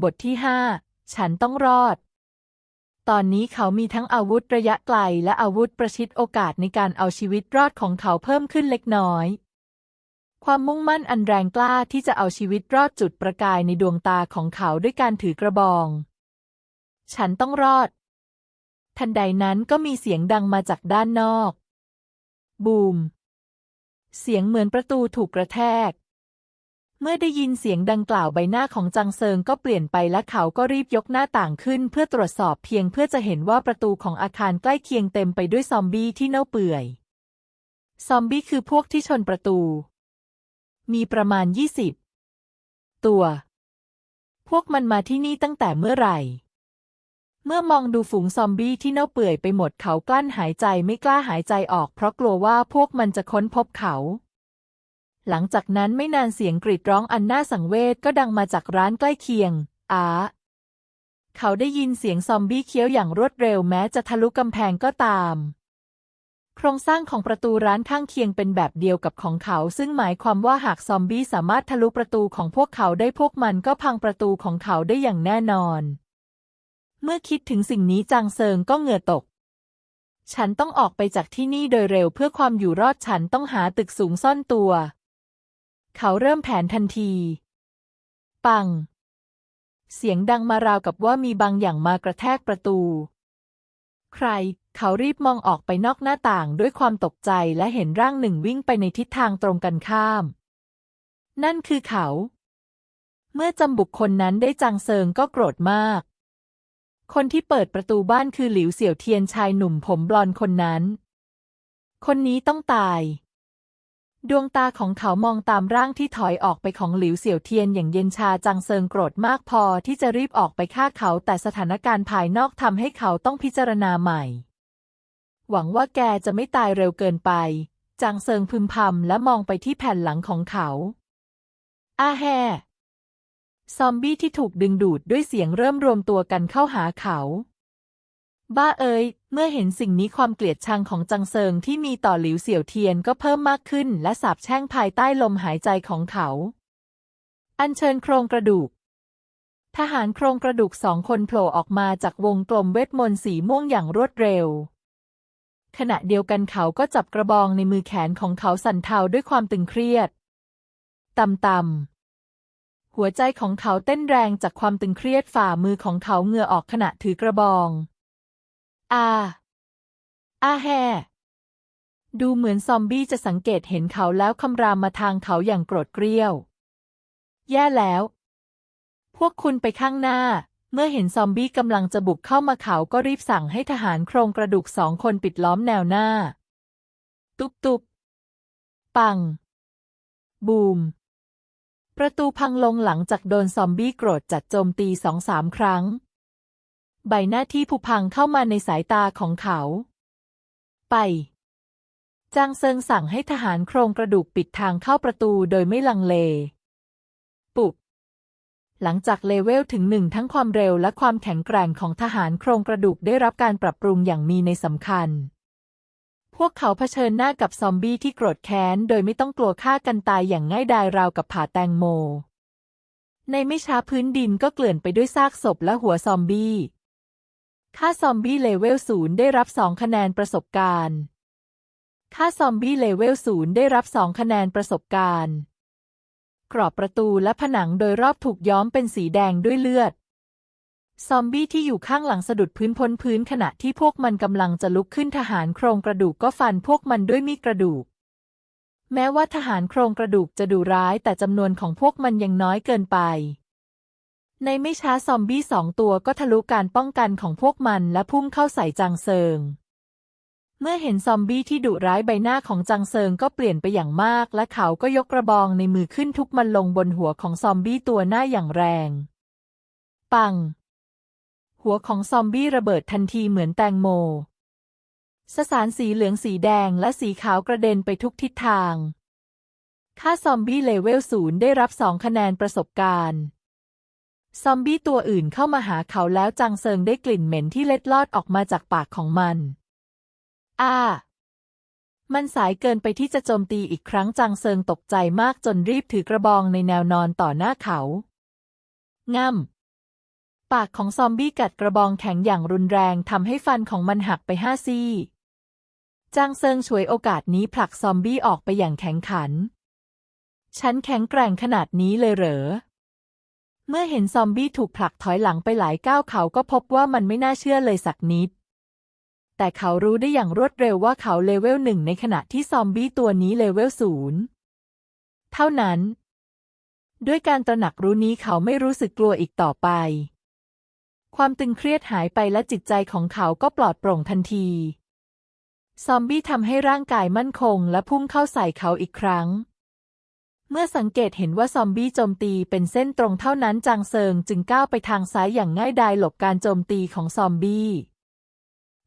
บทที่ห้าฉันต้องรอด ตอนนี้เขามีทั้งอาวุธระยะไกลและอาวุธประชิดโอกาสในการเอาชีวิตรอดของเขาเพิ่มขึ้นเล็กน้อย ความมุ่งมั่นอันแรงกล้าที่จะเอาชีวิตรอดจุดประกายในดวงตาของเขาด้วยการถือกระบอง ฉันต้องรอด ทันใดนั้นก็มีเสียงดังมาจากด้านนอก บูม เสียงเหมือนประตูถูกกระแทก เมื่อได้ยินเสียงดังกล่าวใบหน้าของจังเซิงก็เปลี่ยนไปและเขาก็รีบยกหน้าต่างขึ้นเพื่อตรวจสอบเพียงเพื่อจะเห็นว่าประตูของอาคารใกล้เคียงเต็มไปด้วยซอมบี้ที่เน่าเปื่อย ซอมบี้คือพวกที่ชนประตู มีประมาณยี่สิบตัว พวกมันมาที่นี่ตั้งแต่เมื่อไหร่ เมื่อมองดูฝูงซอมบี้ที่เน่าเปื่อยไปหมดเขากลั้นหายใจไม่กล้าหายใจออกเพราะกลัวว่าพวกมันจะค้นพบเขา หลังจากนั้นไม่นานเสียงกรีดร้องอันน่าสังเวชก็ดังมาจากร้านใกล้เคียง อาเขาได้ยินเสียงซอมบี้เคี้ยวอย่างรวดเร็วแม้จะทะลุกำแพงก็ตาม โครงสร้างของประตูร้านข้างเคียงเป็นแบบเดียวกับของเขา ซึ่งหมายความว่าหากซอมบี้สามารถทะลุประตูของพวกเขาได้พวกมันก็พังประตูของเขาได้อย่างแน่นอน เมื่อคิดถึงสิ่งนี้จางเซิงก็เหงื่อตก ฉันต้องออกไปจากที่นี่โดยเร็วเพื่อความอยู่รอดฉันต้องหาตึกสูงซ่อนตัว เขาเริ่มแผนทันที ปัง เสียงดังมาราวกับว่ามีบางอย่างมากระแทกประตู ใคร เขารีบมองออกไปนอกหน้าต่างด้วยความตกใจและเห็นร่างหนึ่งวิ่งไปในทิศทางตรงกันข้าม นั่นคือเขา เมื่อจำบุคคลนั้นได้จางเซิงก็โกรธมาก คนที่เปิดประตูบ้านคือหลิวเสี่ยวเทียนชายหนุ่มผมบลอนคนนั้น คนนี้ต้องตาย ดวงตาของเขามองตามร่างที่ถอยออกไปของหลิวเสี่ยวเทียนอย่างเย็นชาจางเซิงโกรธมากพอที่จะรีบออกไปฆ่าเขาแต่สถานการณ์ภายนอกทำให้เขาต้องพิจารณาใหม่ หวังว่าแกจะไม่ตายเร็วเกินไปจางเซิงพึมพำและมองไปที่แผ่นหลังของเขาอาแฮซอมบี้ที่ถูกดึงดูดด้วยเสียงเริ่มรวมตัวกันเข้าหาเขา บ้าเอ๋ย เมื่อเห็นสิ่งนี้ความเกลียดชังของจังเซิงที่มีต่อหลิวเสี่ยวเทียนก็เพิ่มมากขึ้น และสาบแช่งภายใต้ลมหายใจของเขา อัญเชิญโครงกระดูก ทหารโครงกระดูกสองคนโผล่ออกมาจากวงกลมเวทมนต์สีม่วงอย่างรวดเร็ว ขณะเดียวกันเขาก็จับกระบองในมือแขนของเขาสั่นเทาด้วยความตึงเครียดต่ำๆหัวใจของเขาเต้นแรงจากความตึงเครียดฝ่ามือของเขาเหงื่อออกขณะถือกระบอง อาอาแฮดูเหมือนซอมบี้จะสังเกตเห็นเขาแล้วคำรามมาทางเขาอย่างโกรธเกรี้ยว แย่แล้ว พวกคุณไปข้างหน้า เมื่อเห็นซอมบี้กำลังจะบุกเข้ามาเขาก็รีบสั่งให้ทหารโครงกระดูกสองคนปิดล้อมแนวหน้า ตุบตุบปัง บูม ประตูพังลงหลังจากโดนซอมบี้โกรธจัดโจมตีสองสามครั้ง ใบหน้าที่ผุพังเข้ามาในสายตาของเขา ไป จางเซิงสั่งให้ทหารโครงกระดูกปิดทางเข้าประตูโดยไม่ลังเล ปุบ หลังจากเลเวลถึงหนึ่งทั้งความเร็วและความแข็งแกร่งของทหารโครงกระดูกได้รับการปรับปรุงอย่างมีในสำคัญพวกเขาเผชิญหน้ากับซอมบี้ที่โกรธแค้น โดยไม่ต้องกลัวฆ่ากันตายอย่างง่ายดายราวกับผ่าแตงโม ในไม่ช้าพื้นดินก็เกลื่อนไปด้วยซากศพและหัวซอมบี้ ค่าซอมบี้เลเวลศูนย์ได้รับสองคะแนนประสบการณ์ ค่าซอมบี้เลเวลศูนย์ได้รับสองคะแนนประสบการณ์ กรอบประตูและผนังโดยรอบถูกย้อมเป็นสีแดงด้วยเลือด ซอมบี้ที่อยู่ข้างหลังสะดุดพื้นพ้นพื้นขณะที่พวกมันกำลังจะลุกขึ้นทหารโครงกระดูกก็ฟันพวกมันด้วยมีดกระดูก แม้ว่าทหารโครงกระดูกจะดุร้ายแต่จำนวนของพวกมันยังน้อยเกินไป ในไม่ช้าซอมบี้สองตัวก็ทะลุการป้องกันของพวกมันและพุ่งเข้าใส่จางเซิง เมื่อเห็นซอมบี้ที่ดุร้ายใบหน้าของจางเซิงก็เปลี่ยนไปอย่างมาก และเขาก็ยกกระบองในมือขึ้นทุบมันลงบนหัวของซอมบี้ตัวหน้าอย่างแรง ปัง หัวของซอมบี้ระเบิดทันทีเหมือนแตงโม สสารสีเหลืองสีแดงและสีขาวกระเด็นไปทุกทิศทาง ค่าซอมบี้เลเวลศูนย์ได้รับสองคะแนนประสบการณ์ ซอมบี้ตัวอื่นเข้ามาหาเขาแล้วจางเซิงได้กลิ่นเหม็นที่เล็ดลอดออกมาจากปากของมันอามันสายเกินไปที่จะโจมตีอีกครั้งจางเซิงตกใจมากจนรีบถือกระบองในแนวนอนต่อหน้าเขาง่ำปากของซอมบี้กัดกระบองแข็งอย่างรุนแรงทำให้ฟันของมันหักไปห้าซี่ จางเซิงฉวยโอกาสนี้ผลักซอมบี้ออกไปอย่างแข็งขัน ฉันแข็งแกร่งขนาดนี้เลยเหรอ เมื่อเห็นซอมบี้ถูกผลักถอยหลังไปหลายก้าวเขาก็พบว่ามันไม่น่าเชื่อเลยสักนิด แต่เขารู้ได้อย่างรวดเร็วว่าเขาเลเวลหนึ่งในขณะที่ซอมบี้ตัวนี้เลเวลศูนย์เท่านั้น ด้วยการตระหนักรู้นี้เขาไม่รู้สึกกลัวอีกต่อไป ความตึงเครียดหายไปและจิตใจของเขาก็ปลอดโปร่งทันที ซอมบี้ทำให้ร่างกายมั่นคงและพุ่งเข้าใส่เขาอีกครั้ง เมื่อสังเกตเห็นว่าซอมบี้โจมตีเป็นเส้นตรงเท่านั้นจางเซิงจึงก้าวไปทางซ้ายอย่างง่ายดายหลบการโจมตีของซอมบี้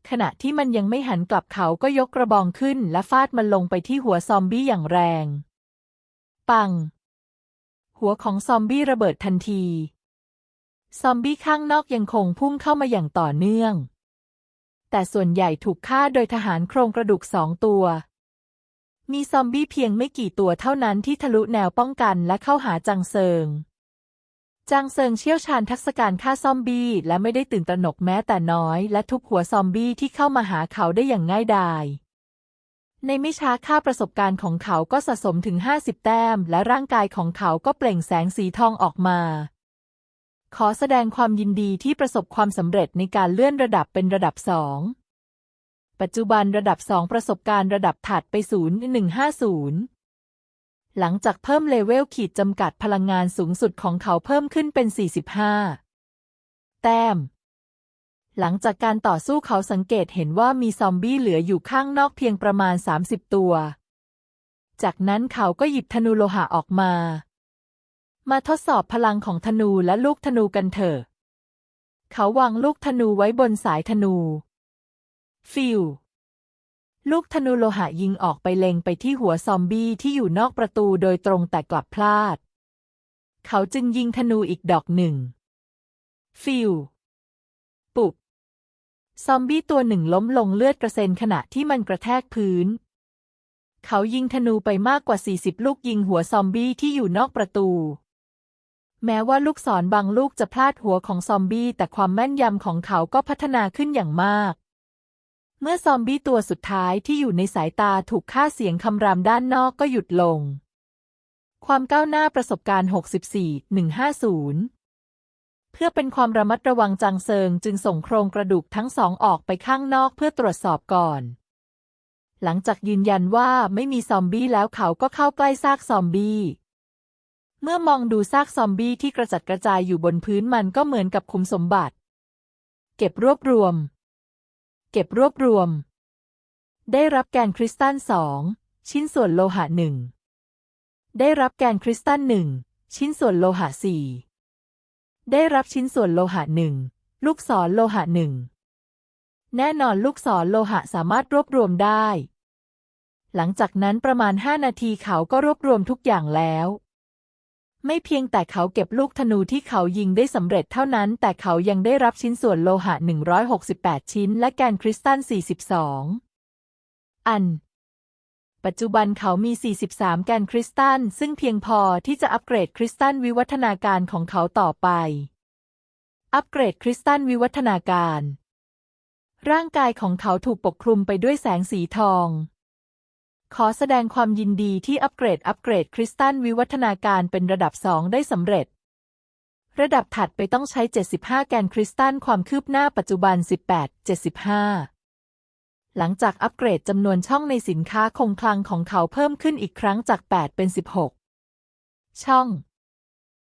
ขณะที่มันยังไม่หันกลับเขาก็ยกกระบองขึ้นและฟาดมันลงไปที่หัวซอมบี้อย่างแรง ปัง หัวของซอมบี้ระเบิดทันที ซอมบี้ข้างนอกยังคงพุ่งเข้ามาอย่างต่อเนื่อง แต่ส่วนใหญ่ถูกฆ่าโดยทหารโครงกระดูกสองตัว มีซอมบี้เพียงไม่กี่ตัวเท่านั้นที่ทะลุแนวป้องกันและเข้าหาจังเซิงจังเซิงเชี่ยวชาญทักษะการฆ่าซอมบี้และไม่ได้ตื่นตระหนกแม้แต่น้อย และทุบหัวซอมบี้ที่เข้ามาหาเขาได้อย่างง่ายดายในไม่ช้าค่าประสบการณ์ของเขาก็สะสมถึง 50 แต้ม และร่างกายของเขาก็เปล่งแสงสีทองออกมา ขอแสดงความยินดีที่ประสบความสำเร็จในการเลื่อนระดับเป็นระดับสอง ปัจจุบันระดับสองประสบการณ์ระดับถัดไป 0150 หลังจากเพิ่มเลเวลขีดจำกัดพลังงานสูงสุดของเขาเพิ่มขึ้นเป็น 45 แต้ม หลังจากการต่อสู้เขาสังเกตเห็นว่ามีซอมบี้เหลืออยู่ข้างนอกเพียงประมาณ 30 ตัว จากนั้นเขาก็หยิบธนูโลหะออกมา มาทดสอบพลังของธนูและลูกธนูกันเถอะ เขาวางลูกธนูไว้บนสายธนู ฟิวลูกธนูโลหะยิงออกไปเล็งไปที่หัวซอมบี้ที่อยู่นอกประตูโดยตรงแต่กลับพลาด เขาจึงยิงธนูอีกดอกหนึ่ง ฟิว ปุบ ซอมบี้ตัวหนึ่งล้มลงเลือดกระเซ็นขณะที่มันกระแทกพื้น เขายิงธนูไปมากกว่า 40 ลูกยิงหัวซอมบี้ที่อยู่นอกประตู แม้ว่าลูกศรบางลูกจะพลาดหัวของซอมบี้แต่ความแม่นยำของเขาก็พัฒนาขึ้นอย่างมาก เมื่อซอมบี้ตัวสุดท้ายที่อยู่ในสายตาถูกฆ่าเสียงคำรามด้านนอกก็หยุดลง ความก้าวหน้าประสบการณ์ 64 150เพื่อเป็นความระมัดระวังจังเซิงจึงส่งโครงกระดูกทั้งสองออกไปข้างนอกเพื่อตรวจสอบก่อน หลังจากยืนยันว่าไม่มีซอมบี้แล้วเขาก็เข้าใกล้ซากซอมบี้ เมื่อมองดูซากซอมบี้ที่กระจัดกระจายอยู่บนพื้นมันก็เหมือนกับคุมสมบัติ เก็บรวบรวม เก็บรวบรวม ได้รับแกนคริสตัลสองชิ้นส่วนโลหะหนึ่งได้รับแกนคริสตัลหนึ่งชิ้นส่วนโลหะสี่ได้รับชิ้นส่วนโลหะหนึ่งลูกศรโลหะหนึ่งแน่นอนลูกศรโลหะสามารถรวบรวมได้ หลังจากนั้นประมาณห้านาทีเขาก็รวบรวมทุกอย่างแล้ว ไม่เพียงแต่เขาเก็บลูกธนูที่เขายิงได้สำเร็จเท่านั้น แต่เขายังได้รับชิ้นส่วนโลหะ 168 ชิ้น และแกนคริสตัล 42 อัน ปัจจุบันเขามี 43 แกนคริสตัล ซึ่งเพียงพอที่จะอัปเกรดคริสตัลวิวัฒนาการของเขาต่อไป อัปเกรดคริสตัลวิวัฒนาการ ร่างกายของเขาถูกปกคลุมไปด้วยแสงสีทอง ขอแสดงความยินดีที่อัปเกรดอัปเกรดคริสตัลวิวัฒนาการเป็นระดับ 2 ได้สำเร็จ ระดับถัดไปต้องใช้ 75 แกนคริสตัลความคืบหน้าปัจจุบัน 18 75หลังจากอัปเกรดจำนวนช่องในสินค้าคงคลังของเขาเพิ่มขึ้นอีกครั้งจาก 8 เป็น 16 ช่อง